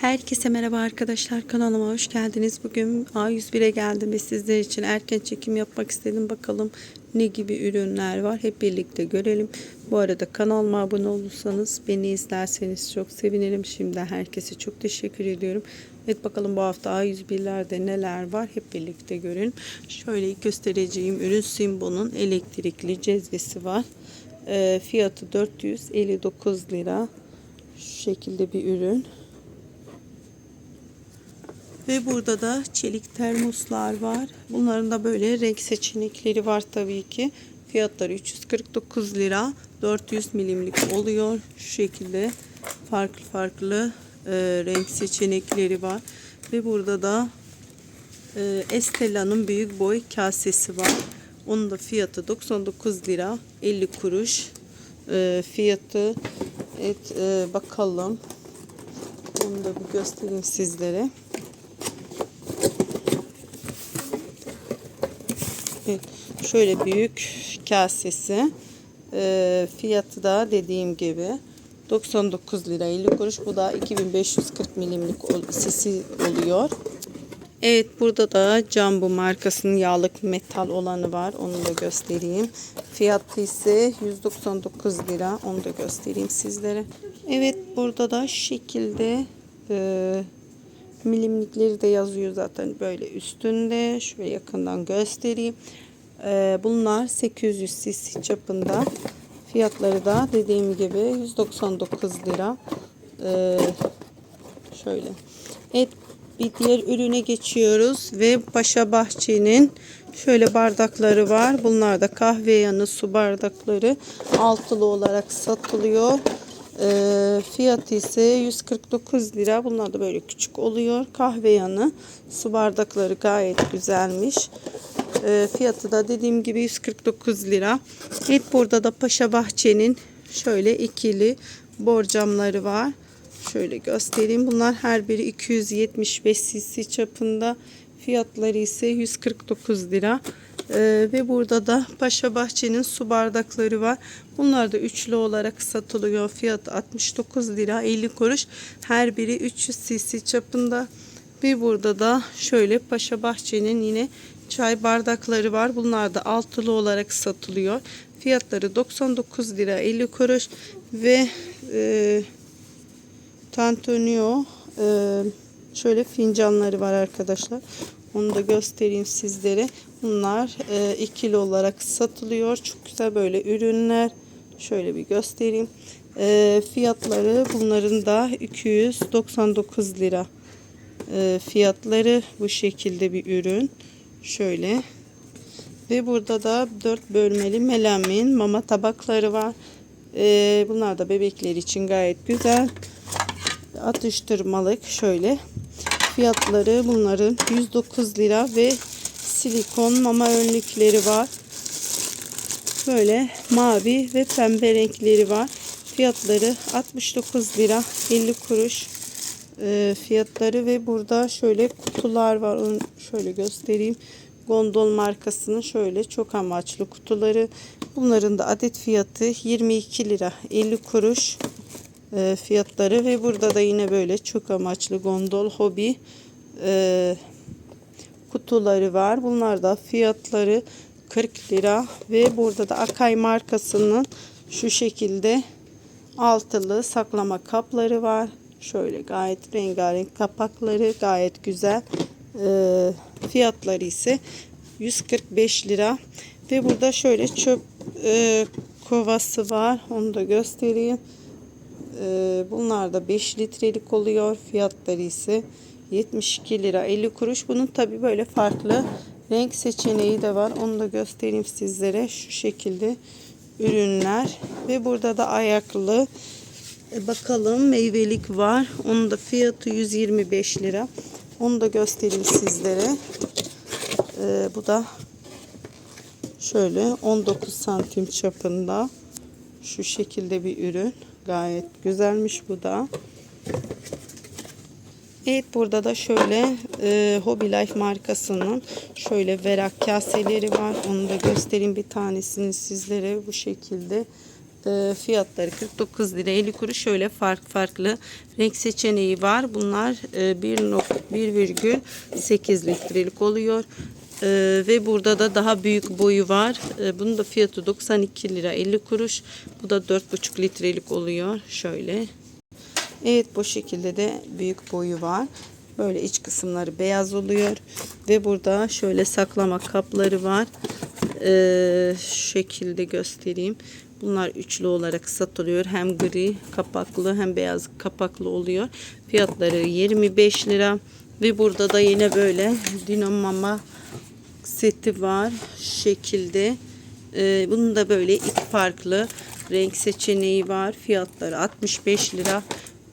Herkese merhaba arkadaşlar kanalıma hoş geldiniz. Bugün A101'e geldim ve sizler için erken çekim yapmak istedim. Bakalım ne gibi ürünler var hep birlikte görelim. Bu arada kanalıma abone olursanız beni izlerseniz çok sevinirim. Şimdi herkese çok teşekkür ediyorum. Evet bakalım bu hafta A101'lerde neler var hep birlikte görelim. Şöyle göstereceğim ürün Simbo'nun elektrikli cezvesi var. Ee, fiyatı 459 lira. Şu şekilde bir ürün. Ve burada da çelik termoslar var. Bunların da böyle renk seçenekleri var tabii ki. Fiyatları 349 lira. 400 milimlik oluyor. Şu şekilde farklı farklı e, renk seçenekleri var. Ve burada da e, Estella'nın büyük boy kasesi var. Onun da fiyatı 99 lira 50 kuruş. E, fiyatı evet e, bakalım. Onu da bir göstereyim sizlere. Şöyle büyük kasesi. E, fiyatı da dediğim gibi 99 lira 50 kuruş. Bu da 2540 milimlik sisi oluyor. Evet burada da Jumbo markasının yağlık metal olanı var. Onu da göstereyim. Fiyatı ise 199 lira. Onu da göstereyim sizlere. Evet burada da şekilde e, milimlikleri de yazıyor zaten böyle üstünde. Şöyle yakından göstereyim. E, bunlar 800 cc çapında. Fiyatları da dediğim gibi 199 lira. E, şöyle. Evet bir diğer ürüne geçiyoruz ve Paşa Bahçe'nin şöyle bardakları var. Bunlar da kahve yanı su bardakları altılı olarak satılıyor. E, fiyatı ise 149 lira. Bunlar da böyle küçük oluyor. Kahve yanı su bardakları gayet güzelmiş. E, fiyatı da dediğim gibi 149 lira. Evet burada da Paşa Bahçe'nin şöyle ikili borcamları var. Şöyle göstereyim. Bunlar her biri 275 cc çapında. Fiyatları ise 149 lira. Ee, ve burada da Paşa Bahçe'nin su bardakları var. Bunlar da üçlü olarak satılıyor. Fiyatı 69 lira 50 kuruş. Her biri 300 cc çapında. Ve burada da şöyle Paşa Bahçe'nin yine çay bardakları var. Bunlar da altılı olarak satılıyor. Fiyatları 99 lira 50 kuruş ve e, Tantonio e, şöyle fincanları var arkadaşlar. Onu da göstereyim sizlere. Bunlar e, ikili olarak satılıyor. Çok güzel böyle ürünler. Şöyle bir göstereyim. E, fiyatları bunların da 299 lira. E, fiyatları bu şekilde bir ürün. Şöyle. Ve burada da 4 bölmeli melamin mama tabakları var. E, bunlar da bebekler için gayet güzel atıştırmalık şöyle fiyatları bunların. 109 lira ve silikon mama önlükleri var. Böyle mavi ve pembe renkleri var. Fiyatları 69 lira 50 kuruş. E, fiyatları ve burada şöyle kutular var. Onu şöyle göstereyim. Gondol markasının şöyle çok amaçlı kutuları. Bunların da adet fiyatı 22 lira 50 kuruş e, fiyatları ve burada da yine böyle çok amaçlı gondol hobi e, kutuları var. Bunlar da fiyatları 40 lira ve burada da Akay markasının şu şekilde altılı saklama kapları var. Şöyle gayet rengarenk kapakları gayet güzel. E, fiyatları ise 145 lira ve burada şöyle çöp e, kovası var. Onu da göstereyim. Ee, bunlar da 5 litrelik oluyor. Fiyatları ise 72 lira 50 kuruş. Bunun tabi böyle farklı renk seçeneği de var. Onu da göstereyim sizlere. Şu şekilde ürünler. Ve burada da ayaklı e, bakalım meyvelik var. Onun da fiyatı 125 lira. Onu da göstereyim sizlere. Ee, bu da şöyle 19 santim çapında şu şekilde bir ürün. Gayet güzelmiş bu da. Evet burada da şöyle e, Hobby Life markasının şöyle verak kaseleri var. Onu da göstereyim bir tanesini sizlere bu şekilde. E, fiyatları 49 lira 50 kuruş. Şöyle fark farklı renk seçeneği var. Bunlar e, 1.1,8 litrelik oluyor. E, ve burada da daha büyük boyu var. E, bunun da fiyatı 92 lira 50 kuruş. Bu da 4,5 litrelik oluyor. Şöyle. Evet bu şekilde de büyük boyu var. Böyle iç kısımları beyaz oluyor. Ve burada şöyle saklama kapları var. Ee, şu şekilde göstereyim. Bunlar üçlü olarak satılıyor. Hem gri kapaklı hem beyaz kapaklı oluyor. Fiyatları 25 lira. Ve burada da yine böyle dinamama seti var. Şekilde. Ee, bunun da böyle iki farklı renk seçeneği var. Fiyatları 65 lira.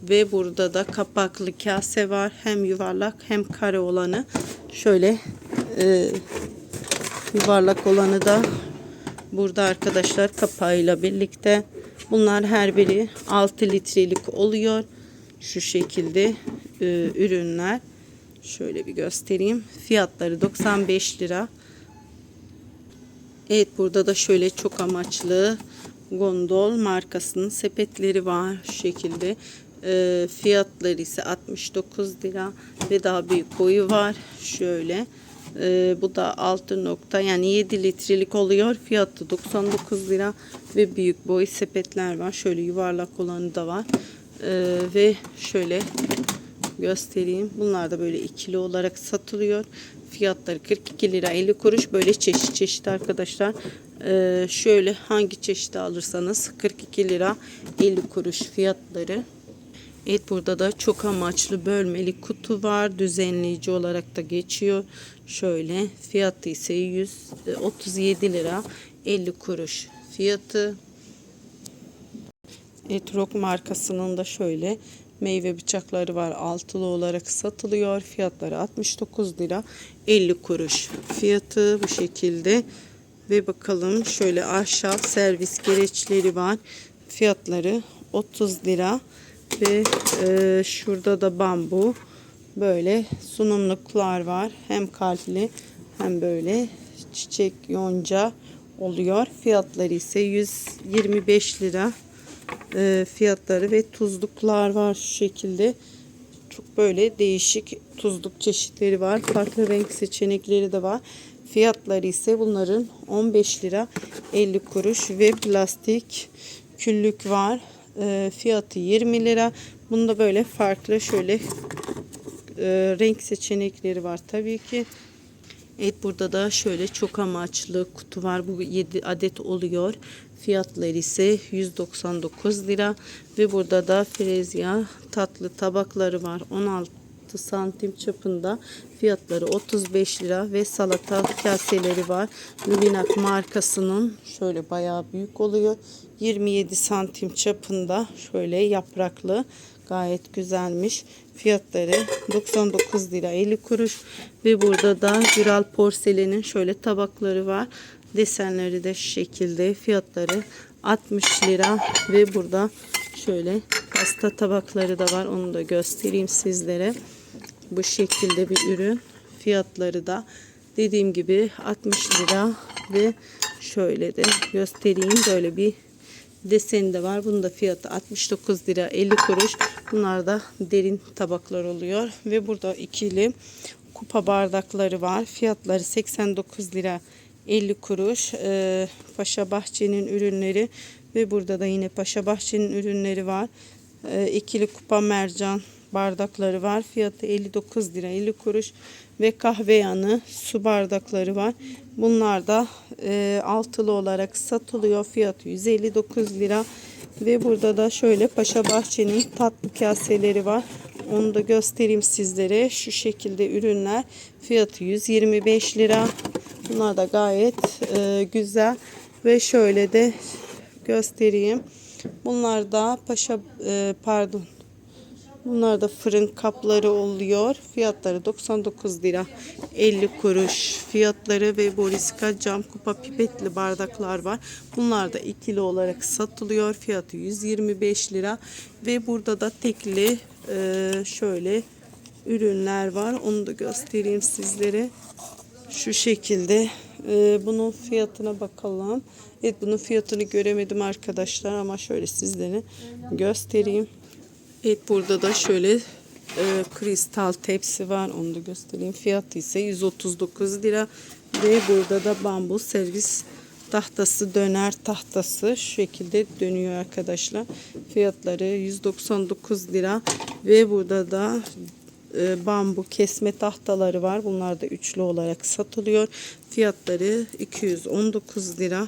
Ve burada da kapaklı kase var. Hem yuvarlak hem kare olanı. Şöyle e, yuvarlak olanı da burada arkadaşlar kapağıyla birlikte. Bunlar her biri 6 litrelik oluyor. Şu şekilde e, ürünler. Şöyle bir göstereyim. Fiyatları 95 lira. Evet burada da şöyle çok amaçlı gondol markasının sepetleri var şu şekilde. E, fiyatları ise 69 lira ve daha büyük boyu var. Şöyle. E, bu da 6 nokta yani 7 litrelik oluyor. Fiyatı 99 lira ve büyük boy sepetler var. Şöyle yuvarlak olanı da var. E, ve şöyle göstereyim. Bunlar da böyle ikili olarak satılıyor. Fiyatları 42 lira 50 kuruş. Böyle çeşit çeşit arkadaşlar. Ee, şöyle hangi çeşidi alırsanız 42 lira 50 kuruş fiyatları. Evet burada da çok amaçlı bölmeli kutu var. Düzenleyici olarak da geçiyor. Şöyle fiyatı ise 137 lira 50 kuruş fiyatı. Etrok markasının da şöyle meyve bıçakları var. Altılı olarak satılıyor. Fiyatları 69 lira 50 kuruş. Fiyatı bu şekilde. Ve bakalım şöyle ahşap servis gereçleri var. Fiyatları 30 lira. Ve e, şurada da bambu. Böyle sunumluklar var. Hem kalpli hem böyle çiçek yonca oluyor. Fiyatları ise 125 lira e, fiyatları ve tuzluklar var şu şekilde. Çok böyle değişik tuzluk çeşitleri var. Farklı renk seçenekleri de var. Fiyatları ise bunların 15 lira 50 kuruş ve plastik küllük var. E, fiyatı 20 lira. Bunda böyle farklı şöyle e, renk seçenekleri var tabii ki. Evet burada da şöyle çok amaçlı kutu var. Bu 7 adet oluyor. Fiyatları ise 199 lira ve burada da frezya tatlı tabakları var. 16 santim çapında fiyatları 35 lira ve salata kaseleri var. Luminak markasının şöyle bayağı büyük oluyor. 27 santim çapında şöyle yapraklı gayet güzelmiş. Fiyatları 99 lira 50 kuruş ve burada da Güral porselenin şöyle tabakları var. Desenleri de şu şekilde fiyatları 60 lira ve burada şöyle pasta tabakları da var. Onu da göstereyim sizlere. Bu şekilde bir ürün. Fiyatları da dediğim gibi 60 lira ve şöyle de göstereyim. Böyle bir deseni de var. Bunun da fiyatı 69 lira 50 kuruş. Bunlar da derin tabaklar oluyor. Ve burada ikili kupa bardakları var. Fiyatları 89 lira 50 kuruş. Ee, Paşa Bahçe'nin ürünleri ve burada da yine Paşa Bahçe'nin ürünleri var. Ee, ikili kupa mercan bardakları var. Fiyatı 59 lira 50 kuruş ve kahve yanı su bardakları var. Bunlar da e, altılı olarak satılıyor. Fiyatı 159 lira ve burada da şöyle Paşa Bahçe'nin tatlı kaseleri var. Onu da göstereyim sizlere. Şu şekilde ürünler. Fiyatı 125 lira. Bunlar da gayet e, güzel ve şöyle de göstereyim. Bunlar da Paşa e, pardon Bunlar da fırın kapları oluyor. Fiyatları 99 lira 50 kuruş fiyatları ve Boriska cam kupa pipetli bardaklar var. Bunlar da ikili olarak satılıyor. Fiyatı 125 lira ve burada da tekli e, şöyle ürünler var. Onu da göstereyim sizlere. Şu şekilde Ee, bunun fiyatına bakalım. Evet bunun fiyatını göremedim arkadaşlar ama şöyle sizlere göstereyim. Evet burada da şöyle e, kristal tepsi var. Onu da göstereyim. Fiyatı ise 139 lira. Ve burada da bambu servis tahtası döner tahtası şu şekilde dönüyor arkadaşlar. Fiyatları 199 lira. Ve burada da e, bambu kesme tahtaları var. Bunlar da üçlü olarak satılıyor. Fiyatları 219 lira.